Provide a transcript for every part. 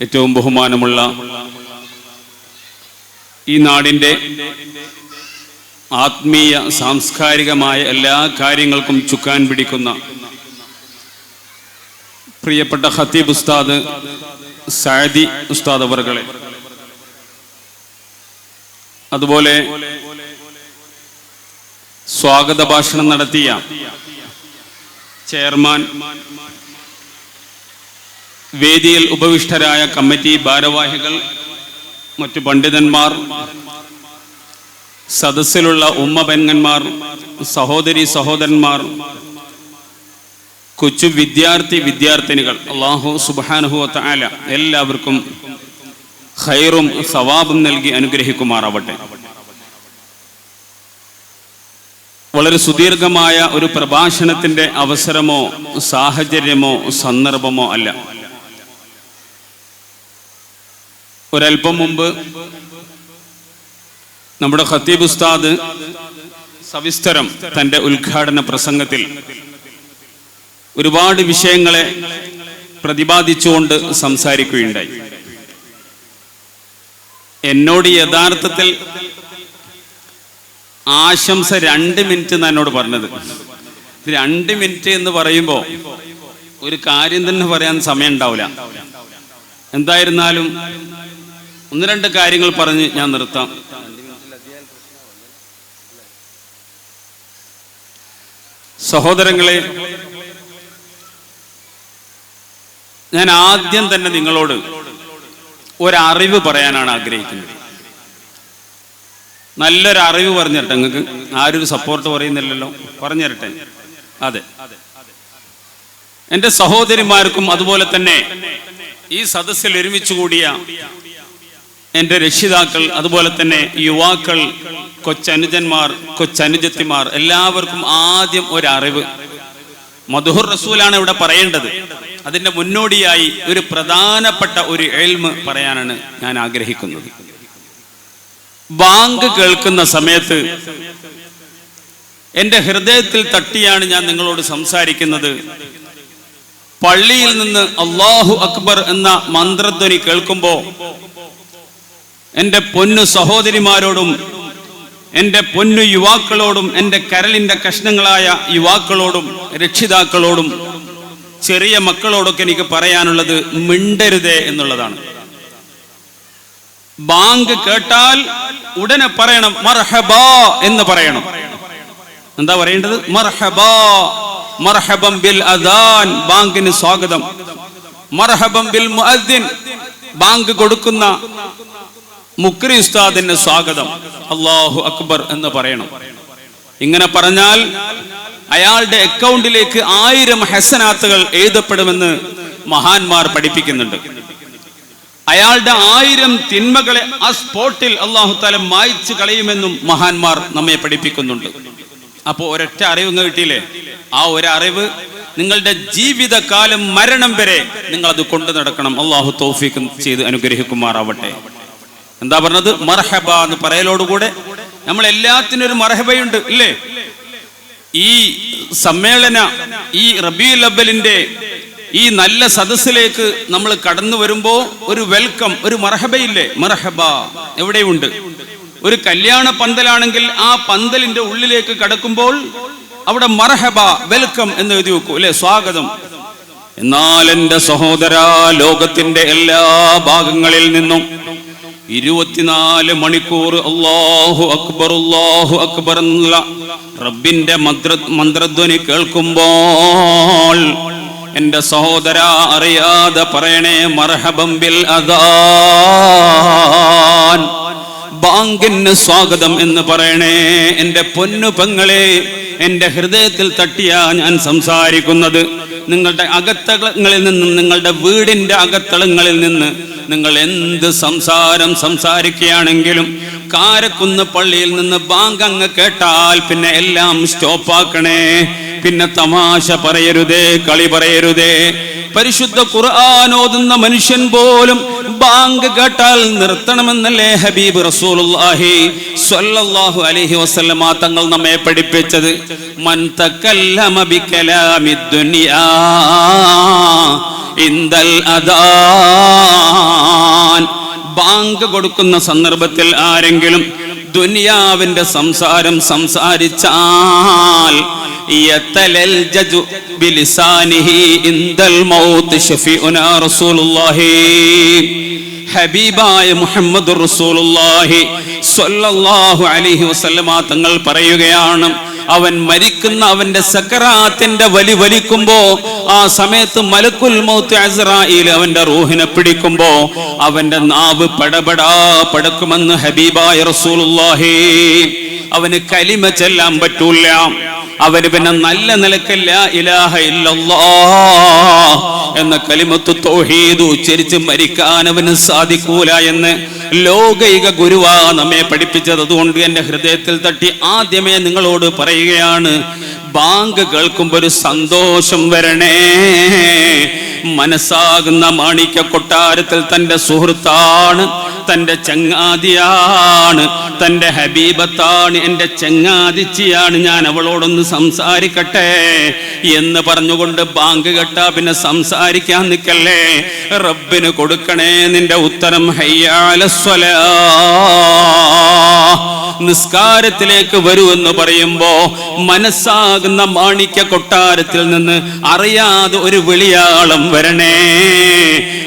ഏറ്റവും ബഹുമാനമുള്ള ഈ നാടിന്റെ ആത്മീയ സാംസ്കാരികമായ എല്ലാ കാര്യങ്ങൾക്കും ചുക്കാൻ പിടിക്കുന്ന പ്രിയപ്പെട്ട ഹത്തീബ് ഉസ്താദ് സാദി ഉസ്താദ് അവർകളെ. അതുപോലെ സ്വാഗത ഭാഷണം നടത്തിയ ചെയർമാൻ വേദിയിൽ ഉപവിഷ്ടരായ കമ്മിറ്റി ഭാരവാഹികൾ മറ്റു പണ്ഡിതന്മാർ സദസ്സിലുള്ള ഉമ്മ പെങ്ങന്മാർ സഹോദരി സഹോദരന്മാർ കൊച്ചു വിദ്യാർത്ഥി വിദ്യാർത്ഥിനികൾ അള്ളാഹു സുബാനുഹുവത്ത ആല എല്ലാവർക്കും ഖൈറും സവാബും നൽകി അനുഗ്രഹിക്കുമാറാവട്ടെ. വളരെ സുദീർഘമായ ഒരു പ്രഭാഷണത്തിന്റെ അവസരമോ സാഹചര്യമോ സന്ദർഭമോ അല്ല. ഒരൽപ്പം മുമ്പ് നമ്മുടെ ഖത്തീബ് ഉസ്താദ് സവിസ്തരം തന്റെ ഉദ്ഘാടന പ്രസംഗത്തിൽ ഒരുപാട് വിഷയങ്ങളെ പ്രതിപാദിച്ചുകൊണ്ട് സംസാരിക്കുകയുണ്ടായി. എന്നോട് യഥാർത്ഥത്തിൽ ആശംസ രണ്ട് മിനിറ്റ് എന്ന് എന്നോട് പറഞ്ഞത്. രണ്ട് മിനിറ്റ് എന്ന് പറയുമ്പോൾ ഒരു കാര്യം തന്നെ പറയാൻ സമയം ഉണ്ടാവില്ല എന്തായിരുന്നാലും ഒന്ന് രണ്ട് കാര്യങ്ങൾ പറഞ്ഞ് ഞാൻ നിർത്താം. സഹോദരങ്ങളെ ഞാൻ ആദ്യം തന്നെ നിങ്ങളോട് ഒരറിവ് പറയാനാണ് ആഗ്രഹിക്കുന്നത്. നല്ലൊരു അറിവ് പറഞ്ഞിരട്ടെ നിങ്ങൾക്ക്. ആരും സപ്പോർട്ട് പറയുന്നില്ലല്ലോ. പറഞ്ഞിരട്ടെ അതെ. എന്റെ സഹോദരിമാർക്കും അതുപോലെ തന്നെ ഈ സദസ്സിൽ ഒരുമിച്ച് കൂടിയ എന്റെ രക്ഷിതാക്കൾ അതുപോലെ തന്നെ യുവാക്കൾ കൊച്ചനുജന്മാർ കൊച്ചനുജത്തിമാർ എല്ലാവർക്കും ആദ്യം ഒരറിവ്. മധുഹുർ റസൂലാണ് ഇവിടെ പറയേണ്ടത്. അതിന്റെ മുന്നോടിയായി ഒരു പ്രധാനപ്പെട്ട ഒരു എൽമ് പറയാനാണ് ഞാൻ ആഗ്രഹിക്കുന്നത്. ബാങ്ക് കേൾക്കുന്ന സമയത്ത് എന്റെ ഹൃദയത്തിൽ തട്ടിയാണ് ഞാൻ നിങ്ങളോട് സംസാരിക്കുന്നത്. പള്ളിയിൽ നിന്ന് അള്ളാഹു അക്ബർ എന്ന മന്ത്രധ്വനി കേൾക്കുമ്പോൾ എന്റെ പൊന്നു സഹോദരിമാരോടും എന്റെ പൊന്നു യുവാക്കളോടും എന്റെ കരളിന്റെ കഷ്ണങ്ങളായ യുവാക്കളോടും രക്ഷിതാക്കളോടും ചെറിയ മക്കളോടൊക്കെ എനിക്ക് പറയാനുള്ളത് മിണ്ടരുതേ എന്നുള്ളതാണ്. ബാങ്ക് കേട്ടാൽ ഉടനെ പറയണം മർഹബാ എന്ന് പറയണം. എന്താ പറയേണ്ടത്? മർഹബാ മർഹബം ബിൽ അദാൻ ബാങ്കിന് സ്വാഗതം. മർഹബം ബിൽ മുഅദ്ദിൻ ബാങ്ക് കൊടുക്കുന്ന മുക്രി ഉസ്താദിന് സ്വാഗതം. അള്ളാഹു അക്ബർ എന്ന് പറയണം. ഇങ്ങനെ പറഞ്ഞാൽ അയാളുടെ അക്കൗണ്ടിലേക്ക് ആയിരം ഹെസനാത്തുകൾ എഴുതപ്പെടുമെന്ന് മഹാന്മാർ പഠിപ്പിക്കുന്നുണ്ട്. അയാളുടെ ആയിരം തിന്മകളെ ആ സ്പോട്ടിൽ അള്ളാഹു താല മായ്ച്ചു കളയുമെന്നും മഹാന്മാർ നമ്മെ പഠിപ്പിക്കുന്നുണ്ട്. അപ്പോൾ ഒരൊറ്റ അറിവ് കിട്ടിയില്ലേ? ആ ഒരറിവ് നിങ്ങളുടെ ജീവിതകാലം മരണം വരെ നിങ്ങൾ അത് കൊണ്ടു നടക്കണം. അള്ളാഹു തോഫിക്കും ചെയ്ത് അനുഗ്രഹിക്കുമാറാവട്ടെ. എന്താ പറഞ്ഞത്? മർഹബ എന്ന് പറയലോടുകൂടെ നമ്മൾ എല്ലാത്തിനും ഒരു മർഹബയുണ്ട് ഇല്ലേ? ഈ സമ്മേളന ഈ റബിയുൽ അബ്ബലിന്റെ ഈ നല്ല സദസ്സിലേക്ക് നമ്മൾ കടന്നു വരുമ്പോ ഒരു വെൽക്കം ഒരു മർഹബയില്ലേ? മർഹബ എവിടെയുണ്ട്? ഒരു കല്യാണ പന്തലാണെങ്കിൽ ആ പന്തലിന്റെ ഉള്ളിലേക്ക് കടക്കുമ്പോൾ അവിടെ മർഹബ വെൽക്കം എന്ന് എഴുതി വെക്കൂ അല്ലെ? സ്വാഗതം. എന്നാൽ എന്റെ സഹോദര ലോകത്തിന്റെ എല്ലാ ഭാഗങ്ങളിൽ നിന്നും ഇരുപത്തിനാല് മണിക്കൂർ അള്ളാഹു അക്ബർ അള്ളാഹു അക്ബർ എന്നുള്ള റബ്ബിന്റെ മന്ത്ര മന്ത്രധ്വനി കേൾക്കുമ്പോൾ എന്റെ സഹോദര അറിയാതെ പറയണേ മർഹബമ്പിൽ അദാൻ. ബാങ്കിന് സ്വാഗതം എന്ന് പറയണേ എന്റെ പൊന്നു പെങ്ങളെ എന്റെ ഹൃദയത്തിൽ തട്ടിയാ ഞാൻ സംസാരിക്കുന്നത്. നിങ്ങളുടെ അകത്തളങ്ങളിൽ നിന്നും നിങ്ങളുടെ വീടിന്റെ അകത്തളങ്ങളിൽ നിന്ന് നിങ്ങൾ എന്ത് സംസാരം സംസാരിക്കുകയാണെങ്കിലും കാരക്കുന്ന് പള്ളിയിൽ നിന്ന് ബാങ്ക് അങ്ങ് കേട്ടാൽ പിന്നെ എല്ലാം സ്റ്റോപ്പാക്കണേ. പിന്നെ തമാശ പറയരുതേ കളി പറയരുതേ. പരിശുദ്ധ ഖുർആൻ ഓതുന്ന മനുഷ്യൻ പോലും ബാങ്ക് കേട്ടാൽ നിർത്തണമെന്നല്ലേ ഹബീബ് റസൂലുള്ളാഹി സ്വല്ലല്ലാഹു അലൈഹി വസല്ലമ തങ്ങൾ നമ്മെ പഠിപ്പിച്ചത്? മൻ തകല്ലമ ബികലാമി ദുനിയാ ഇന്ദൽ അദാൻ. ബാങ്ക് കൊടുക്കുന്ന സന്ദർഭത്തിൽ ആരെങ്കിലും ദുനിയാവിന്റെ സംസാരം സംസാരിച്ചാൽ ബിലിസാനിഹി ഇന്ദൽ മൗത്ത് ഷഫീഉനാ റസൂലുള്ളാഹി. ഹബീബായ മുഹമ്മദ് റസൂലുള്ളാഹി സ്വല്ലല്ലാഹു അലൈഹി വസല്ലമ തങ്ങൾ പറയുകയാണ് അവൻ മരിക്കുന്ന അവന്റെ സക്കറാത്തിന്റെ വലി വലിക്കുമ്പോ ആ സമയത്ത് മലക്കുൽ മൗത്ത് അസ്രായിൽ അവന്റെ റൂഹിനെ പിടിക്കുമ്പോ അവന്റെ നാവ് പടപടാ പടക്കുമെന്ന് ഹബീബായ റസൂലുള്ളാഹി. അവന് കലിമ ചെല്ലാൻ പറ്റൂല. അവന് പിന്നെ നല്ല നിലക്കല്ല ഇലാഹ ഇല്ലല്ലാ എന്ന കലിമത്ത് തൗഹീദ് ഉച്ചരിച്ച് മരിക്കാൻ അവന് സാധിക്കൂല എന്ന് ലോകൈക ഗുരുവാ നമ്മെ പഠിപ്പിച്ചത്. അതുകൊണ്ട് എന്റെ ഹൃദയത്തിൽ തട്ടി ആദ്യമേ നിങ്ങളോട് പറയുകയാണ് ബാങ്ക് കേൾക്കുമ്പോൾ ഒരു സന്തോഷം വരണേ. മനസ്സാകുന്ന മാണിക്യ കൊട്ടാരത്തിൽ തന്റെ സുഹൃത്താണ് തന്റെ ചങ്ങാതിയാണ്. തന്റെ ഹബീബത്താണ് എന്റെ ചങ്ങാതിച്ചിയാണ്. ഞാൻ അവളോടൊന്ന് സംസാരിക്കട്ടെ എന്ന് പറഞ്ഞുകൊണ്ട് ബാങ്ക് കെട്ടാ പിന്നെ സംസാരിക്കാൻ നിൽക്കല്ലേ? റബ്ബിന് കൊടുക്കണേ നിന്റെ ഉത്തരം ഹയ്യാലസ്വലാ. നിസ്കാരത്തിലേക്ക് വരൂ എന്ന് പറയുമ്പോ മനസ്സാകുന്ന മാണിക്യ കൊട്ടാരത്തിൽ നിന്ന് അറിയാതെ ഒരു വിളിയാളം വരണേ.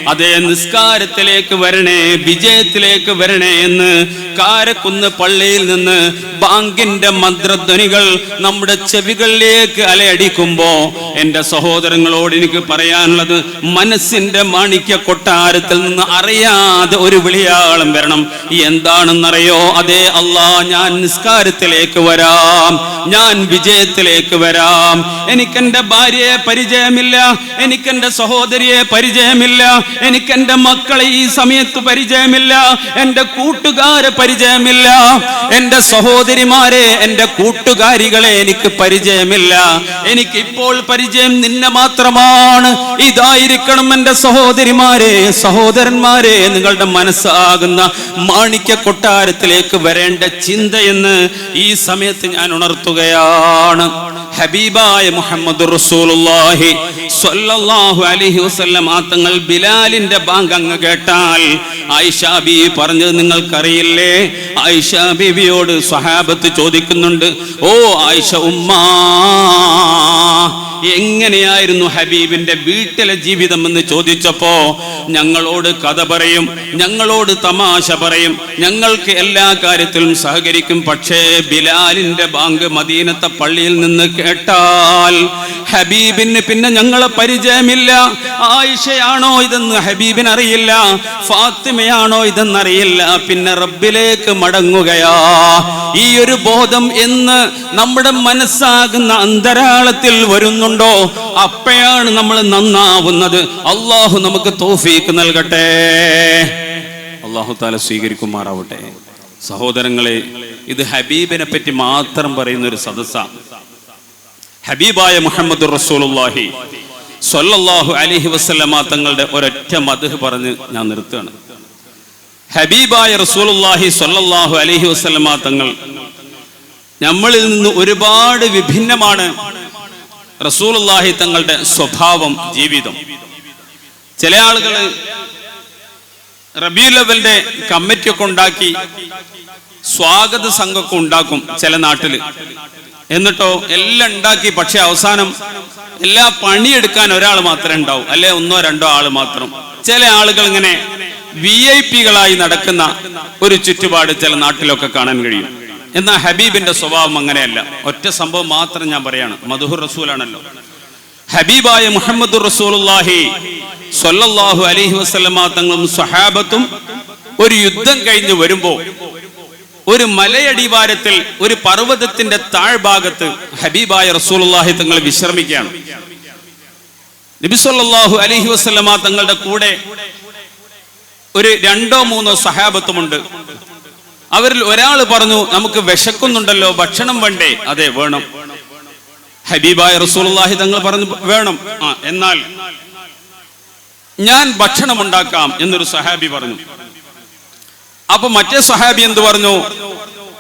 അതേ നിസ്കാരത്തിലേക്ക് വരണേ വിജയത്തിലേക്ക് വരണേ എന്ന് കാരക്കുന്ന് പള്ളിയിൽ നിന്ന് ബാങ്കിന്റെ മന്ത്രധ്വനികൾ നമ്മുടെ ചെവികളിലേക്ക് അലയടിക്കുമ്പോ എന്റെ സഹോദരങ്ങളോട് എനിക്ക് പറയാനുള്ളത് മനസ്സിന്റെ മാണിക്യ കൊട്ടാരത്തിൽ നിന്ന് അറിയാതെ ഒരു വിളിയാളം വരണം. എന്താണെന്നറിയോ? അതേ അല്ലാ ഞാൻ നിസ്കാരത്തിലേക്ക് വരാം. ഞാൻ വിജയത്തിലേക്ക് വരാം. എനിക്കെന്റെ ഭാര്യയെ പരിചയമില്ല. എനിക്കെന്റെ സഹോദരിയെ പരിചയമില്ല. എനിക്കെന്റെ മക്കളെ ഈ സമയത്ത് പരിചയമില്ല. എന്റെ കൂട്ടുകാരെ പരിചയമില്ല. എന്റെ സഹോദരിമാരെ എന്റെ കൂട്ടുകാരികളെ എനിക്ക് പരിചയമില്ല. എനിക്ക് ഇപ്പോൾ പരിചയം നിന്നെ മാത്രമാണ്. ഇതായിരിക്കണം എന്റെ സഹോദരിമാരെ സഹോദരന്മാരെ. നിങ്ങളുടെ മനസ്സാകുന്ന മാണിക്യ കൊട്ടാരത്തിലേക്ക് വരേണ്ട ചിന്തയെന്ന് ഈ സമയത്ത് ഞാൻ ഉണർത്തുകയാണ്. ഹബീബായ മുഹമ്മദ് റസൂലുള്ളാഹി സ്വല്ലല്ലാഹു അലൈഹി വസല്ലം ആ തങ്ങൾ ബിലാലിന്റെ ബാങ്ക് അങ്ങ് കേട്ടാൽ ആയിഷ ബീവി പറഞ്ഞത് നിങ്ങൾക്കറിയില്ലേ? ആയിഷ ബീവിയോട് സ്വഹാബത്ത് ചോദിക്കുന്നുണ്ട് ഓ ആയിഷ ഉമ്മാ എങ്ങനെയായിരുന്നു ഹബീബിന്റെ വീട്ടിലെ ജീവിതം എന്ന് ചോദിച്ചപ്പോ ഞങ്ങളോട് കഥ പറയും ഞങ്ങളോട് തമാശ പറയും ഞങ്ങൾക്ക് എല്ലാ കാര്യത്തിലും സഹകരിക്കും പക്ഷേ ബിലാലിന്റെ ബാങ്ക് മദീനത്തെ പള്ളിയിൽ നിന്ന് കേട്ടാൽ ഹബീബിന് പിന്നെ ഞങ്ങളെ പരിചയമില്ല. ആയിഷയാണോ ഇതെന്ന് ഹബീബിന് അറിയില്ല ഫാത്തിമയാണോ ഇതെന്നറിയില്ല. പിന്നെ റബ്ബിലേക്ക് മടങ്ങുകയാ. ഈ ഒരു ബോധം എന്ന് നമ്മുടെ മനസ്സാകുന്ന അന്തരാളത്തിൽ വരുന്നുണ്ടോ? അപ്പോഴാണ് നമ്മൾ നന്നാവുന്നത്. അള്ളാഹു നമുക്ക് തോഫീക്ക് നൽകട്ടെ. അള്ളാഹു താല സ്വീകരിക്കുമാറാവട്ടെ. സഹോദരങ്ങളെ ഇത് ഹബീബിനെ പറ്റി മാത്രം പറയുന്ന ഒരു സദസ്സ. ഹബീബായ മുഹമ്മദ് റസൂലുള്ളാഹി സ്വല്ലല്ലാഹു അലൈഹി വസല്ലമ തങ്ങളുടെ ഒരൊറ്റ മദ്ഹ് പറഞ്ഞ് ഞാൻ നിർത്തുകയാണ്. ഹബീബായ റസൂലുള്ളാഹി സ്വല്ലല്ലാഹു അലൈഹി വസല്ലമ തങ്ങൾ നമ്മളിൽ നിന്ന് ഒരുപാട് വിഭിന്നമാണ് റസൂലുള്ളാഹി തങ്ങളുടെ സ്വഭാവം ജീവിതം. ചില ആളുകൾ റബി ലെവലിന്റെ കമ്മിറ്റി ഒക്കെ ഉണ്ടാക്കി സ്വാഗത സംഘമൊക്കെ ഉണ്ടാക്കും ചില നാട്ടിൽ. എന്നിട്ടോ എല്ലാം ഉണ്ടാക്കി പക്ഷെ അവസാനം എല്ലാ പണിയെടുക്കാൻ ഒരാൾ മാത്രമേ ഉണ്ടാവും അല്ലെ ഒന്നോ രണ്ടോ ആൾ മാത്രം. ചില ആളുകൾ ഇങ്ങനെ വി ഐ പികളായി നടക്കുന്ന ഒരു ചുറ്റുപാട് ചില നാട്ടിലൊക്കെ കാണാൻ കഴിയും. എന്നാൽ ഹബീബിന്റെ സ്വഭാവം അങ്ങനെയല്ല. ഒറ്റ സംഭവം മാത്രം ഞാൻ പറയാണ്. മധുഹുർ റസൂലാണല്ലോ. ഹബീബായ മുഹമ്മദ് റസൂലുള്ളാഹി സ്വല്ലല്ലാഹു അലൈഹി വസല്ലമ തങ്ങളും സ്വഹാബത്തും ഒരു യുദ്ധം കഴിഞ്ഞ് വരുമ്പോ ഒരു മലയടിവാരത്തിൽ ഒരു പർവതത്തിന്റെ താഴ്ഭാഗത്ത് ഹബീബായ റസൂലുള്ളാഹി തങ്ങൾ വിശ്രമിക്കുകയാണ്. നബിസ്വല്ലാഹു അലഹി വസല്ലമ തങ്ങളുടെ കൂടെ ഒരു രണ്ടോ മൂന്നോ സഹാബത്തുമുണ്ട്. അവരിൽ ഒരാൾ പറഞ്ഞു നമുക്ക് വിശക്കുന്നുണ്ടല്ലോ ഭക്ഷണം വേണ്ടേ? അതെ വേണം. ഹബീബായ റസൂലുള്ളാഹി തങ്ങൾ പറഞ്ഞു വേണം. ആ എന്നാൽ ഞാൻ ഭക്ഷണം ഉണ്ടാക്കാം എന്നൊരു സഹാബി പറഞ്ഞു. അപ്പൊ മറ്റേ സഹാബി എന്ത് പറഞ്ഞു?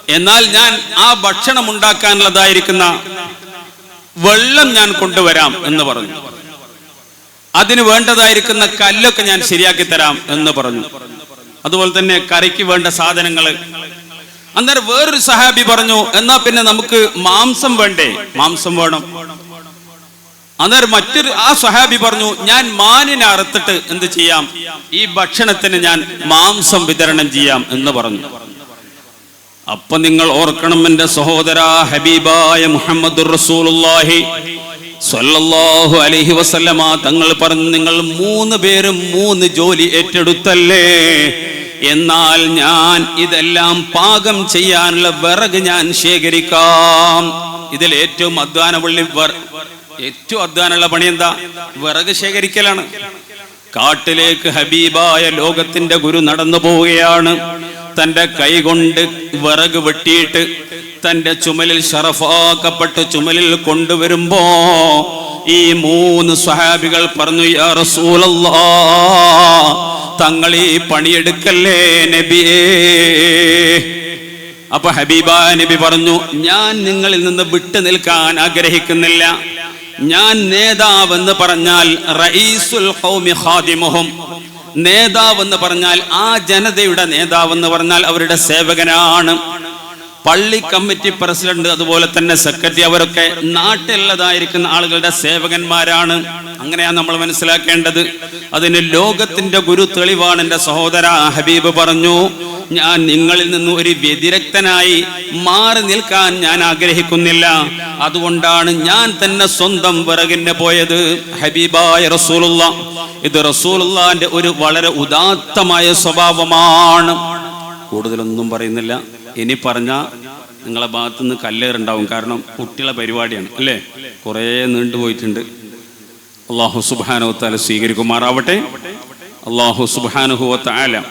എന്നാൽ ഞാൻ ആ ഭക്ഷണം ഉണ്ടാക്കാനുള്ളതായിരിക്കുന്ന വെള്ളം ഞാൻ കൊണ്ടുവരാം എന്ന് പറഞ്ഞു. അതിന് വേണ്ടതായിരിക്കുന്ന കല്ലൊക്കെ ഞാൻ ശരിയാക്കി തരാം എന്ന് പറഞ്ഞു. അതുപോലെ തന്നെ കറിക്ക് വേണ്ട സാധനങ്ങൾ അന്നേരം വേറൊരു സഹാബി പറഞ്ഞു എന്നാ പിന്നെ നമുക്ക് മാംസം വേണ്ടേ? മാംസം വേണം. അന്നേരം മറ്റൊരു ആ സഹാബി പറഞ്ഞു ഞാൻ മാനിനെ അറുത്തിട്ട് എന്ത് ചെയ്യാം? ഈ ഭക്ഷണത്തിന് ഞാൻ മാംസം വിതരണം ചെയ്യാം എന്ന് പറഞ്ഞു. അപ്പൊ നിങ്ങൾ ഓർക്കണം എന്റെ സഹോദര ഹബീബായ മുഹമ്മദ് അലൈഹി വസല്ലമ തങ്ങൾ പറഞ്ഞു നിങ്ങൾ മൂന്ന് പേരും മൂന്ന് ജോലി ഏറ്റെടുത്തല്ലേ? എന്നാൽ ഞാൻ ഇതെല്ലാം പാകം ചെയ്യാനുള്ള വിറക് ഞാൻ ശേഖരിക്കാം. ഇതിൽ ഏറ്റവും അധ്വാനമുള്ള ഏറ്റവും അധ്വാനമുള്ള പണി എന്താ? വിറക് ശേഖരിക്കലാണ്. കാട്ടിലേക്ക് ഹബീബായ ലോകത്തിന്റെ ഗുരു നടന്നു പോവുകയാണ്. തന്റെ കൈകൊണ്ട് വിറക് വെട്ടിയിട്ട് തന്റെ ചുമലിൽ ഷറഫാക്കപ്പെട്ട് ചുമലിൽ കൊണ്ടുവരുമ്പോ ഈ മൂന്ന് സ്വഹാബികൾ പറഞ്ഞു യാ റസൂലല്ലാ തങ്ങൾ ഈ പണിയെടുക്കല്ലേ നബിയേ? അപ്പൊ ഹബീബ നബി പറഞ്ഞു ഞാൻ നിങ്ങളിൽ നിന്ന് വിട്ടു നിൽക്കാൻ ആഗ്രഹിക്കുന്നില്ല. ഞാൻ നേതാവെന്ന് പറഞ്ഞാൽ റഈസുൽ ഖൗമി ഖാദിമുഹും. നേതാവ് എന്ന് പറഞ്ഞാൽ ആ ജനതയുടെ നേതാവ് എന്ന് പറഞ്ഞാൽ അവരുടെ സേവകനാണ്. പള്ളി കമ്മിറ്റി പ്രസിഡന്റ് അതുപോലെ തന്നെ സെക്രട്ടറി അവരൊക്കെ നാട്ടിലുള്ളതായിരിക്കുന്ന ആളുകളുടെ സേവകന്മാരാണ്. അങ്ങനെയാണ് നമ്മൾ മനസ്സിലാക്കേണ്ടത്. അതിന് ലോകത്തിന്റെ ഗുരു തെളിവാണ് എന്റെ സഹോദര ഹബീബ് പറഞ്ഞു ഞാൻ നിങ്ങളിൽ നിന്ന് ഒരു വ്യതിരക്തനായി മാറി നിൽക്കാൻ ഞാൻ ആഗ്രഹിക്കുന്നില്ല. അതുകൊണ്ടാണ് ഞാൻ തന്നെ സ്വന്തം പിറകിന് പോയത്. ഹബീബായ റസൂലുള്ള ഇത് റസൂലുള്ളാന്റെ ഒരു വളരെ ഉദാത്തമായ സ്വഭാവമാണ്. കൂടുതലൊന്നും പറയുന്നില്ല. ഇനി പറഞ്ഞ നിങ്ങളെ ഭാഗത്തു നിന്ന് കല്ലേറുണ്ടാവും. കാരണം കുട്ടികളെ പരിപാടിയാണ് അല്ലേ? കുറേ നീണ്ടുപോയിട്ടുണ്ട് അള്ളാഹു സുബാനുവത്താല സ്വീകരിക്കുമാറാവട്ടെ. അള്ളാഹു സുബാനുഹുവത്താല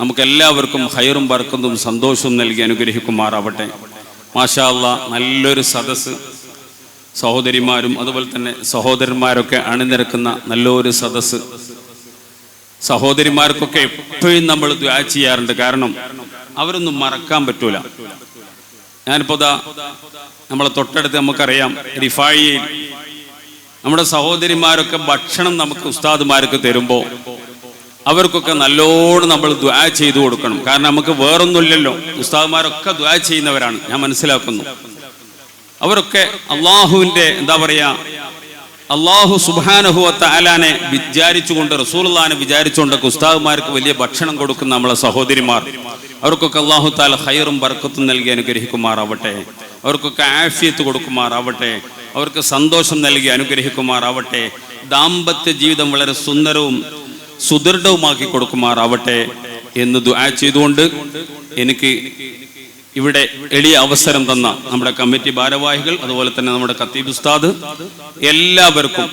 നമുക്കെല്ലാവർക്കും ഹൈറും പറക്കുന്നതും സന്തോഷവും നൽകി അനുഗ്രഹിക്കുമാറാവട്ടെ. മാഷാ അള്ളാ നല്ലൊരു സദസ്സ് സഹോദരിമാരും അതുപോലെ തന്നെ സഹോദരന്മാരൊക്കെ അണിനിരക്കുന്ന നല്ലൊരു സദസ്സ്. സഹോദരിമാർക്കൊക്കെ എപ്പോഴും നമ്മൾ ദ്വാ ചെയ്യാറുണ്ട്. കാരണം അവരൊന്നും മറക്കാൻ പറ്റൂല. ഞാനിപ്പോ നമ്മളെ തൊട്ടടുത്ത് നമുക്കറിയാം റിഫായിയിൽ നമ്മുടെ സഹോദരിമാരൊക്കെ ഭക്ഷണം നമുക്ക് ഉസ്താദുമാർക്ക് തരുമ്പോൾ അവർക്കൊക്കെ നല്ലോണം നമ്മൾ ദ്വാ ചെയ്തു കൊടുക്കണം. കാരണം നമുക്ക് വേറൊന്നുമില്ലല്ലോ. ഉസ്താദുമാരൊക്കെ ദ്വാ ചെയ്യുന്നവരാണ്. ഞാൻ മനസ്സിലാക്കുന്നു. അവരൊക്കെ അള്ളാഹുവിന്റെ എന്താ പറയാ അള്ളാഹു സുബാനഹുവത്ത അലാനെ വിചാരിച്ചുകൊണ്ട് റസൂൽനെ വിചാരിച്ചുകൊണ്ടൊക്കെ ഉസ്താദുമാർക്ക് വലിയ ഭക്ഷണം കൊടുക്കുന്ന നമ്മളെ സഹോദരിമാർ. അവർക്കൊക്കെ അള്ളാഹു താല ഹൈറും ബർക്കത്തും നൽകി അനുഗ്രഹിക്കുമാറാവട്ടെ. അവർക്കൊക്കെ ആഫിയത്ത് കൊടുക്കുമാറാവട്ടെ. അവർക്ക് സന്തോഷം നൽകി അനുഗ്രഹിക്കുമാറാവട്ടെ. ദാമ്പത്യ ജീവിതം വളരെ സുന്ദരവും സുദൃഢവുമാക്കി കൊടുക്കുമാറാവട്ടെ എന്ന് ദുആ ചെയ്തുകൊണ്ട് എനിക്ക് ഇവിടെ എളിയ അവസരം തന്ന നമ്മുടെ കമ്മിറ്റി ഭാരവാഹികൾ അതുപോലെ തന്നെ നമ്മുടെ കത്തീബ് ഉസ്താദ് എല്ലാവർക്കും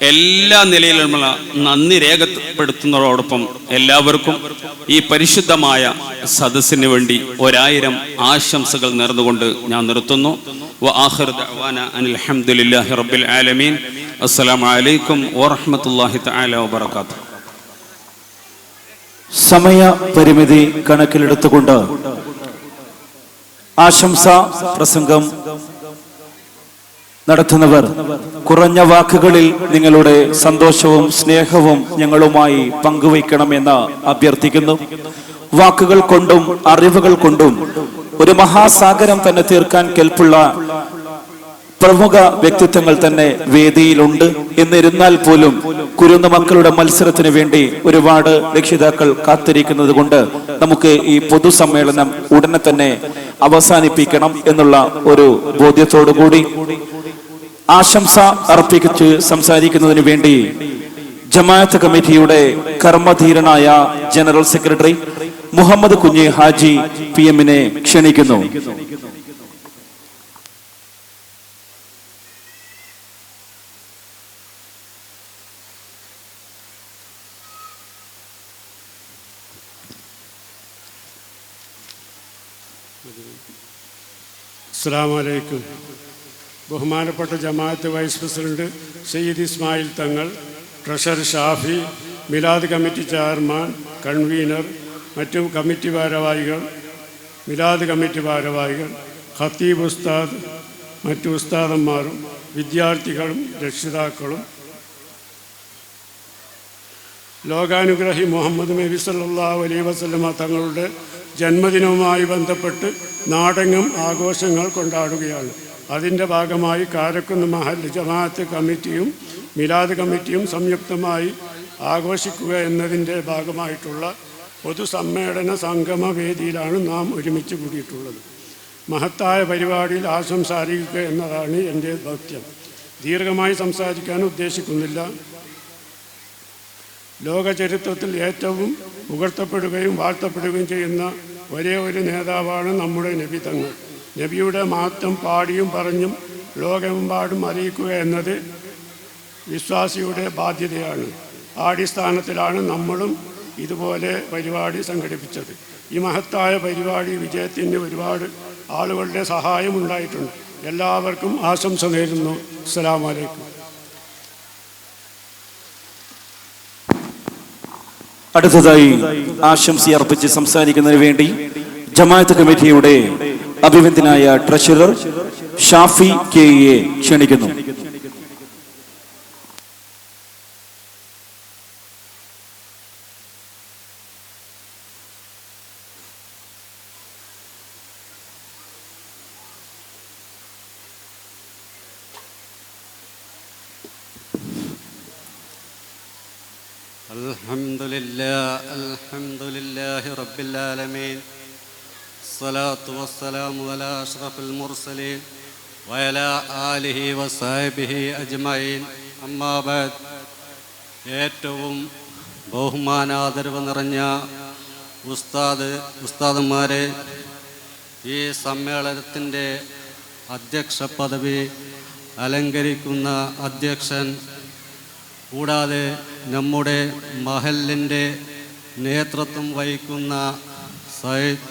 എല്ലാ നിലയിലുമുള്ള നന്ദി രേഖപ്പെടുത്തുന്നതോടൊപ്പം എല്ലാവർക്കും ഈ പരിശുദ്ധമായ സദസ്സിന് വേണ്ടി ഒരായിരം ആശംസകൾ നേർന്നുകൊണ്ട് ഞാൻ നിർത്തുന്നു. റബ്ബിൽ ആലമീൻ. തആല സമയ പരിമിതി കണക്കിലെടുത്തുകൊണ്ട് ആശംസ പ്രസംഗം നടത്തുന്നവർ കുറഞ്ഞ വാക്കുകളിൽ നിങ്ങളുടെ സന്തോഷവും സ്നേഹവും ഞങ്ങളുമായി പങ്കുവയ്ക്കണമെന്ന് അഭ്യർത്ഥിക്കുന്നു. വാക്കുകൾ കൊണ്ടും അറിവുകൾ കൊണ്ടും ഒരു മഹാസാഗരം തന്നെ തീർക്കാൻ കെൽപ്പുള്ള പ്രമുഖ വ്യക്തിത്വങ്ങൾ തന്നെ വേദിയിലുണ്ട്. എന്നിരുന്നാൽ പോലും കുരുന്ന മക്കളുടെ മത്സരത്തിന് വേണ്ടി ഒരുപാട് രക്ഷിതാക്കൾ കാത്തിരിക്കുന്നത് കൊണ്ട് നമുക്ക് ഈ പൊതുസമ്മേളനം ഉടനെ തന്നെ അവസാനിപ്പിക്കണം എന്നുള്ള ഒരു ബോധ്യത്തോടു കൂടി. ആശംസ അർപ്പിച്ച് സംസാരിക്കുന്നതിന് വേണ്ടി ജമാഅത്ത് കമ്മിറ്റിയുടെ കർമ്മധീരനായ general secretary Muhammad Kunhi Haji P എമ്മിനെ ക്ഷണിക്കുന്നു. അസ്സാം വലൈക്കും ബഹുമാനപ്പെട്ട ജമാഅത്ത് vice president Sayyid Ismail Thangal treasurer Shafi Milad committee chairman convener മറ്റു കമ്മിറ്റി ഭാരവാഹികൾ മിലാദ് കമ്മിറ്റി ഭാരവാഹികൾ ഖത്തീബ് ഉസ്താദ് മറ്റു ഉസ്താദന്മാരും വിദ്യാർത്ഥികളും രക്ഷിതാക്കളും. ലോകാനുഗ്രഹി മുഹമ്മദ് നബി സല്ലല്ലാഹു അലൈഹി വസല്ലമ തങ്ങളുടെ ജന്മദിനവുമായി ബന്ധപ്പെട്ട് നാടെങ്ങും ആഘോഷങ്ങൾ കൊണ്ടാടുകയാണ്. അതിന്റെ ഭാഗമായി കാരക്കുന്ന് മഹൽ ജമാഅത്ത് കമ്മിറ്റിയും മിലാദ് കമ്മിറ്റിയും സംയുക്തമായി ആഘോഷിക്കുക എന്നതിന്റെ ഭാഗമായിട്ടുള്ള പൊതുസമ്മേളന സംഗമ വേദിയിലാണ് നാം ഒരുമിച്ച് കൂടിയിട്ടുള്ളത്. മഹത്തായ പരിപാടിയിൽ ആശംസ അറിയിക്കുക എന്നതാണ് എന്റെ ദൗത്യം. ദീർഘമായി സംസാരിക്കാൻ ഉദ്ദേശിക്കുന്നില്ല. ലോകചരിത്രത്തിൽ ഏറ്റവും പുകഴ്ത്തപ്പെടുകയും വാഴ്ത്തപ്പെടുകയും ചെയ്യുന്ന ഒരേ ഒരു നേതാവാണ് നമ്മുടെ നബി തങ്ങൾ. നബിയുടെ മാറ്റം പാടിയും പറഞ്ഞും ലോകമെമ്പാടും അറിയിക്കുക എന്നത് വിശ്വാസിയുടെ ബാധ്യതയാണ്. ആടിസ്ഥാനത്തിലാണ് നമ്മളും ഇതുപോലെ പരിപാടി സംഘടിപ്പിച്ചത്. ഈ മഹത്തായ പരിപാടി വിജയത്തിന് ഒരുപാട് ആളുകളുടെ സഹായം ഉണ്ടായിട്ടുണ്ട്. എല്ലാവർക്കും ആശംസ നേരുന്നു. അസ്സലാമു അലൈക്കും. അടുത്തതായി ആശംസ അർപ്പിച്ച് സംസാരിക്കുന്നതിന് വേണ്ടി ജമാഅത്ത് കമ്മിറ്റിയുടെ അഭിമന്ധനായ ട്രഷറർ ഷാഫി കെ ക്ഷണിക്കുന്നു. رب العالمين الصلاة والسلام على أشرف المرسلين وعلى آله وصحبه أجمعين أما بعد ഏറ്റവും ബഹുമാനാദരവ് നിറഞ്ഞ ഉസ്താദ് ഉസ്താദന്മാരെ ഈ സമ്മേളനത്തിൻ്റെ അധ്യക്ഷ പദവി അലങ്കരിക്കുന്ന അധ്യക്ഷൻ കൂടാതെ നമ്മുടെ മഹലിൻ്റെ നേതൃത്വം വഹിക്കുന്ന സയ്യിദ്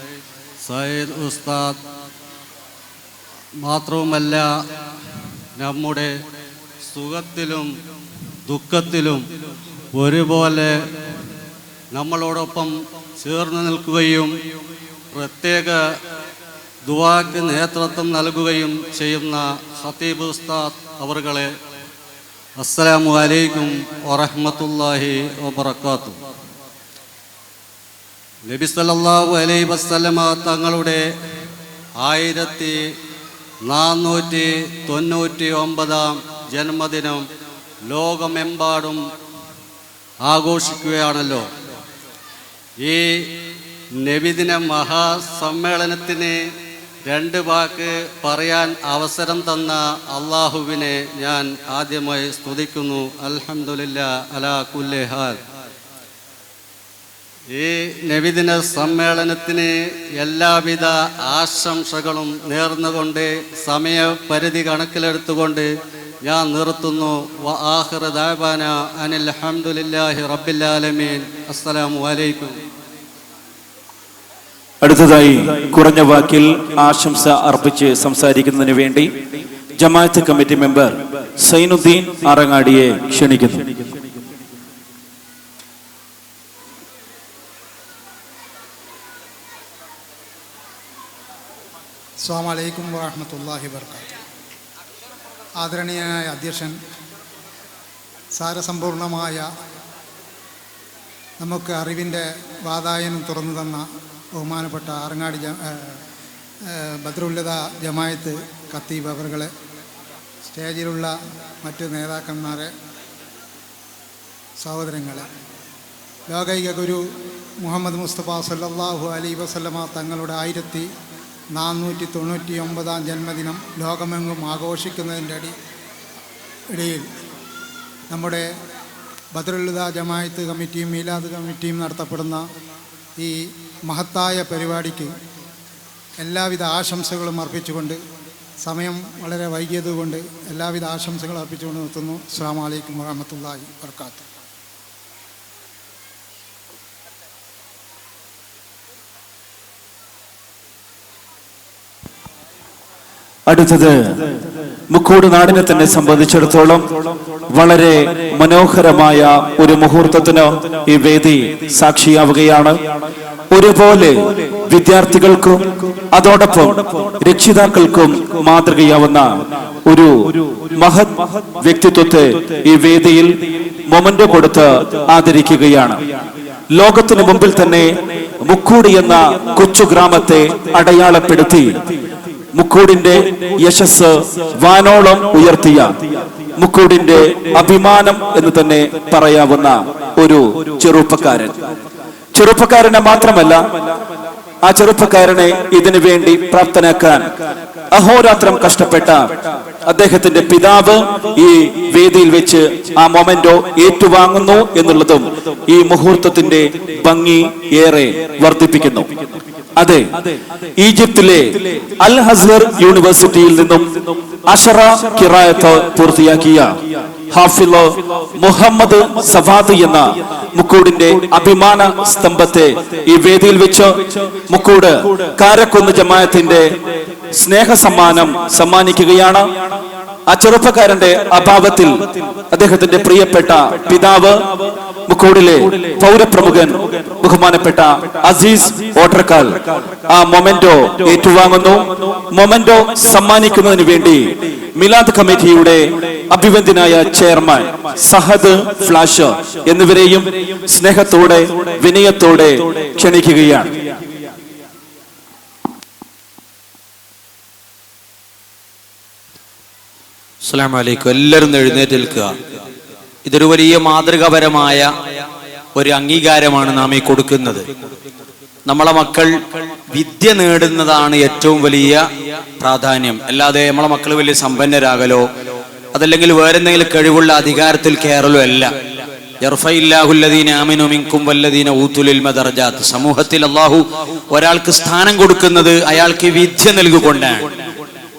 സയ്യിദ് ഉസ്താദ് മാത്രവുമല്ല നമ്മുടെ സുഖത്തിലും ദുഃഖത്തിലും ഒരുപോലെ നമ്മളോടൊപ്പം ചേർന്ന് നിൽക്കുകയും പ്രത്യേക ദുവാക്ക് നേതൃത്വം നൽകുകയും ചെയ്യുന്ന ഹത്തീബ് ഉസ്താദ് അവർകളെ അസ്സലാമു അലൈക്കും വറഹ്മത്തുള്ളാഹി വബറകാത്തു നബി സല്ലല്ലാഹു അലൈഹി വസല്ലമ തങ്ങളുടെ ആയിരത്തി നാനൂറ്റി തൊണ്ണൂറ്റി ഒമ്പതാം ജന്മദിനം ലോകമെമ്പാടും ആഘോഷിക്കുകയാണല്ലോ. ഈ നബിദിന മഹാസമ്മേളനത്തിന് രണ്ട് വാക്ക് പറയാൻ അവസരം തന്ന അള്ളാഹുവിനെ ഞാൻ ആദ്യമായി സ്തുതിക്കുന്നു. അലഹമുല്ല അലാ കുല്ലെ ഹാൽ ഈ നബിദിന സമ്മേളനത്തിന് എല്ലാവിധ ആശംസകളും നേർന്നുകൊണ്ട് സമയപരിധി കണക്കിലെടുത്തുകൊണ്ട് ഞാൻ നിർത്തുന്നു. വ ആഖിറ ദഅവാന അനിൽ ഹംദുലില്ലാഹി റബ്ബിൽ ആലമീൻ അസ്സലാമു അലൈക്കും. അടുത്തതായി കുറഞ്ഞ വാക്കിൽ ആശംസ അർപ്പിച്ച് സംസാരിക്കുന്നതിന് വേണ്ടി ജമാഅത്ത് കമ്മിറ്റി മെമ്പർ സൈനുദ്ദീൻ ആറങ്ങാടിയെ ക്ഷണിക്കുന്നു. അസ്സാം വലൈക്കും വാഹമത്തല്ലാഹി വർക്കാത്തു ആദരണീയനായ അധ്യക്ഷൻ സാരസമ്പൂർണമായ നമുക്ക് അറിവിന്റെ വാതായനം തുറന്നു തന്ന ബഹുമാനപ്പെട്ട ആറങ്ങാടി ഭദ്രുല്ലത ജമായത്ത് കത്തീബ് അവറുകളെ സ്റ്റേജിലുള്ള മറ്റ് നേതാക്കന്മാരെ സഹോദരങ്ങളെ ലോകൈക ഗുരു മുഹമ്മദ് മുസ്തഫ സല്ലാഹു അലൈ വസല്ലമ തങ്ങളുടെ ആയിരത്തി നാനൂറ്റി തൊണ്ണൂറ്റി ഒമ്പതാം ജന്മദിനം ലോകമെങ്ങും ആഘോഷിക്കുന്നതിന്റെ അടി ഇടയിൽ നമ്മുടെ ബദറുല്ലുദ ജമായത്ത് കമ്മിറ്റിയും മീലാദ് കമ്മിറ്റിയും നടത്തപ്പെടുന്ന ഈ മഹത്തായ പരിപാടിക്ക് എല്ലാവിധ ആശംസകളും അർപ്പിച്ചുകൊണ്ട് സമയം വളരെ വൈകിയതുകൊണ്ട് എല്ലാവിധ ആശംസകളും അർപ്പിച്ചുകൊണ്ട് നിർത്തുന്നു. അസ്സാം വലൈക്കും വാഹമത്തല്ലാഹി വർക്കാത്തു അടുത്തത് മുക്കോട് നാടിനെ തന്നെ സംബന്ധിച്ചിടത്തോളം വളരെ മനോഹരമായ ഒരു മുഹൂർത്തത്തിന് ഈ വേദി സാക്ഷിയാവുകയാണ്. ഒരുപോലെ വിദ്യാർത്ഥികൾക്കും അതോടൊപ്പം രക്ഷിതാക്കൾക്കും മാതൃകയാവുന്ന ഒരു മഹത് വ്യക്തിത്വത്തെ ഈ വേദിയിൽ മൊമന്റ് കൊടുത്ത് ആദരിക്കുകയാണ്. ലോകത്തിനു മുമ്പിൽ തന്നെ മുക്കൂടി എന്ന കൊച്ചു ഗ്രാമത്തെ അടയാളപ്പെടുത്തി മുക്കൂടിന്റെ യശസ് വാനോളം ഉയർത്തിയ മുക്കൂടിന്റെ അഭിമാനം എന്ന് തന്നെ പറയാവുന്ന ഒരു ചെറുപ്പക്കാരൻ. ചെറുപ്പക്കാരനെ മാത്രമല്ല ആ ചെറുപ്പക്കാരനെ ഇതിനു വേണ്ടി പ്രാപ്തനാക്കാൻ അഹോരാത്രം കഷ്ടപ്പെട്ട അദ്ദേഹത്തിന്റെ പിതാവ് ഈ വേദിയിൽ വെച്ച് ആ മൊമെന്റോ ഏറ്റുവാങ്ങുന്നു എന്നുള്ളതും ഈ മുഹൂർത്തത്തിന്റെ ഭംഗി ഏറെ വർദ്ധിപ്പിക്കുന്നു. അതെ ഈജിപ്തിലെ അൽ ഹസർ യൂണിവേഴ്സിറ്റിയിൽ നിന്നും അഷറ കിറായത്ത് പൂർത്തിയാക്കിയ ഹാഫിലോ മുഹമ്മദ് സഫാദ് എന്ന മുക്കൂടിന്റെ അഭിമാന സ്തംഭത്തെ ഈ വേദിയിൽ വെച്ച് മുക്കൂട് കാരക്കുന്ന് ജമായത്തിന്റെ സ്നേഹ സമ്മാനം സമ്മാനിക്കുകയാണ്. ആ ചെറുപ്പക്കാരന്റെ അഭാവത്തിൽ അദ്ദേഹത്തിന്റെ പ്രിയപ്പെട്ട പിതാവ് മുക്കോടിലെ പൗരപ്രമുഖൻ ബഹുമാനപ്പെട്ട അസീസ് ഓട്ടർക്കാൽ ആ മൊമെന്റോ ഏറ്റുവാങ്ങുന്നു. മൊമെന്റോ സമ്മാനിക്കുന്നതിന് വേണ്ടി മിലാദ് കമ്മിറ്റിയുടെ അഭിവന്ദ്യനായ ചെയർമാൻ സഹദ് ഫ്ലാഷ് എന്നിവരെയും സ്നേഹത്തോടെ വിനയത്തോടെ ക്ഷണിക്കുകയാണ്. അസ്സാം വലൈക്കും എല്ലാവരും എഴുന്നേറ്റ് നിൽക്കുക. ഇതൊരു വലിയ മാതൃകാപരമായ ഒരു അംഗീകാരമാണ് നാം ഈ കൊടുക്കുന്നത്. നമ്മളെ മക്കൾ വിദ്യ നേടുന്നതാണ് ഏറ്റവും വലിയ പ്രാധാന്യം. അല്ലാതെ നമ്മളെ മക്കൾ വലിയ സമ്പന്നരാകലോ അതല്ലെങ്കിൽ വേറെന്തെങ്കിലും കഴിവുള്ള അധികാരത്തിൽ കയറലോ അല്ല. സമൂഹത്തിൽ അള്ളാഹു ഒരാൾക്ക് സ്ഥാനം കൊടുക്കുന്നത് അയാൾക്ക് വിദ്യ നൽകിക്കൊണ്ടാണ്.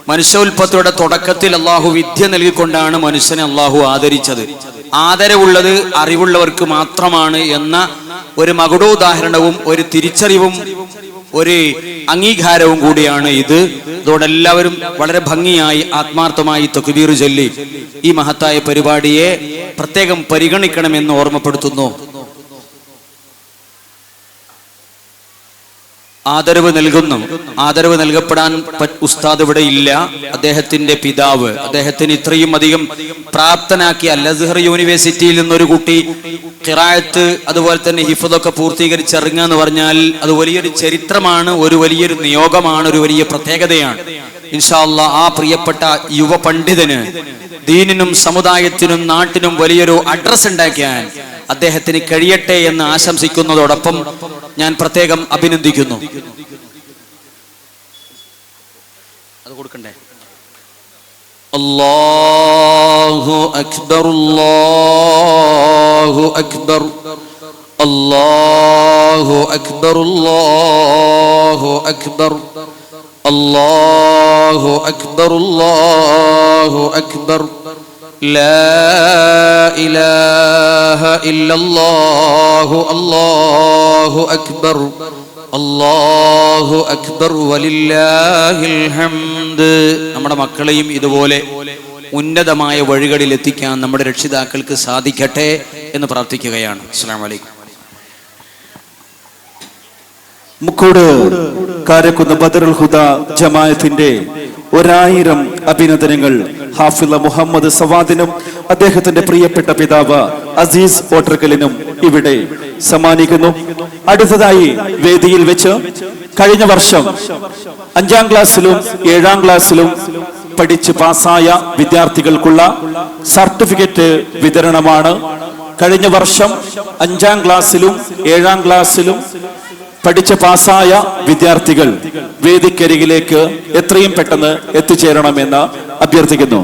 മനുഷ്യോൽപത്തിയുടെ തുടക്കത്തിൽ അള്ളാഹു വിദ്യ നൽകിക്കൊണ്ടാണ് മനുഷ്യനെ അള്ളാഹു ആദരിച്ചത്. ആദരവുള്ളത് അറിവുള്ളവർക്ക് മാത്രമാണ് എന്ന ഒരു മകുടോദാഹരണവും ഒരു തിരിച്ചറിവും ഒരു അംഗീകാരവും കൂടിയാണ് ഇത്. അതോടെ എല്ലാവരും വളരെ ഭംഗിയായി ആത്മാർത്ഥമായി തൊക്കുതീറു ചൊല്ലി ഈ മഹത്തായ പരിപാടിയെ പ്രത്യേകം പരിഗണിക്കണമെന്ന് ഓർമ്മപ്പെടുത്തുന്നു. ആദരവ് നൽകുന്നു. ആദരവ് നൽകപ്പെടാൻ ഉസ്താദ് ഇവിടെ ഇല്ല. അദ്ദേഹത്തിന്റെ പിതാവ് അദ്ദേഹത്തിന് ഇത്രയും അധികം പ്രാപ്തനാക്കി അൽ അസ്ഹർ യൂണിവേഴ്സിറ്റിയിൽ നിന്നൊരു കുട്ടി കിറായത്ത് അതുപോലെ തന്നെ ഹിഫതൊക്കെ പൂർത്തീകരിച്ച് ഇറങ്ങുക എന്ന് പറഞ്ഞാൽ അത് വലിയൊരു ചരിത്രമാണ് ഒരു വലിയൊരു നിയോഗമാണ് ഒരു വലിയ പ്രത്യേകതയാണ്. ഇൻഷാല്ല ആ പ്രിയപ്പെട്ട യുവ പണ്ഡിതന് ദീനിനും സമുദായത്തിനും നാട്ടിനും വലിയൊരു അഡ്രസ് ഉണ്ടാക്കിയാൽ അദ്ദേഹത്തിന് കഴിയട്ടെ എന്ന് ആശംസിക്കുന്നതോടൊപ്പം ഞാൻ പ്രത്യേകം അഭിനന്ദിക്കുന്നു. അത് കൊടുക്കണ്ടേ? അല്ലാഹു അക്ബർ അല്ലാഹു അക്ബർ അല്ലാഹു അക്ബർ അല്ലാഹു അക്ബർ. അല്ലാഹു അക്ബർ അല്ലാഹു അക്ബർ لا إله إلا الله الله أكبر അള്ളാഹു അക്ബർ വലില്ലാഹിൽ ഹംദ് നമ്മുടെ മക്കളെയും ഇതുപോലെ ഉന്നതമായ വഴികളിൽ എത്തിക്കാൻ നമ്മുടെ രക്ഷിതാക്കൾക്ക് സാധിക്കട്ടെ എന്ന് പ്രാർത്ഥിക്കുകയാണ് അസ്സാം വലൈക്കും മുക്കോട് കാരക്കുന്ന് ബദറുൽ ഹുദ ജമായത്തിന്റെ ഒരായിരം അഭിനന്ദനങ്ങൾ ഹാഫിള മുഹമ്മദ് സവാദിനും അദ്ദേഹത്തിന്റെ പ്രിയപ്പെട്ട പിതാവ് അസീസ് ഓട്ടർക്കലിനും ഇവിടെ സമ്മാനിക്കുന്നു. അടുത്തതായി വേദിയിൽ വെച്ച് കഴിഞ്ഞ വർഷം അഞ്ചാം ക്ലാസ്സിലും ഏഴാം ക്ലാസ്സിലും പഠിച്ച് പാസ്സായ വിദ്യാർത്ഥികൾക്കുള്ള സർട്ടിഫിക്കറ്റ് വിതരണമാണ്. കഴിഞ്ഞ വർഷം അഞ്ചാം ക്ലാസ്സിലും ഏഴാം ക്ലാസ്സിലും പഠിച്ച് പാസ്സായ വിദ്യാർത്ഥികൾ വേദിക്കരികിലേക്ക് എത്രയും പെട്ടെന്ന് എത്തിച്ചേരണമെന്ന് അഭ്യർത്ഥിക്കുന്നു.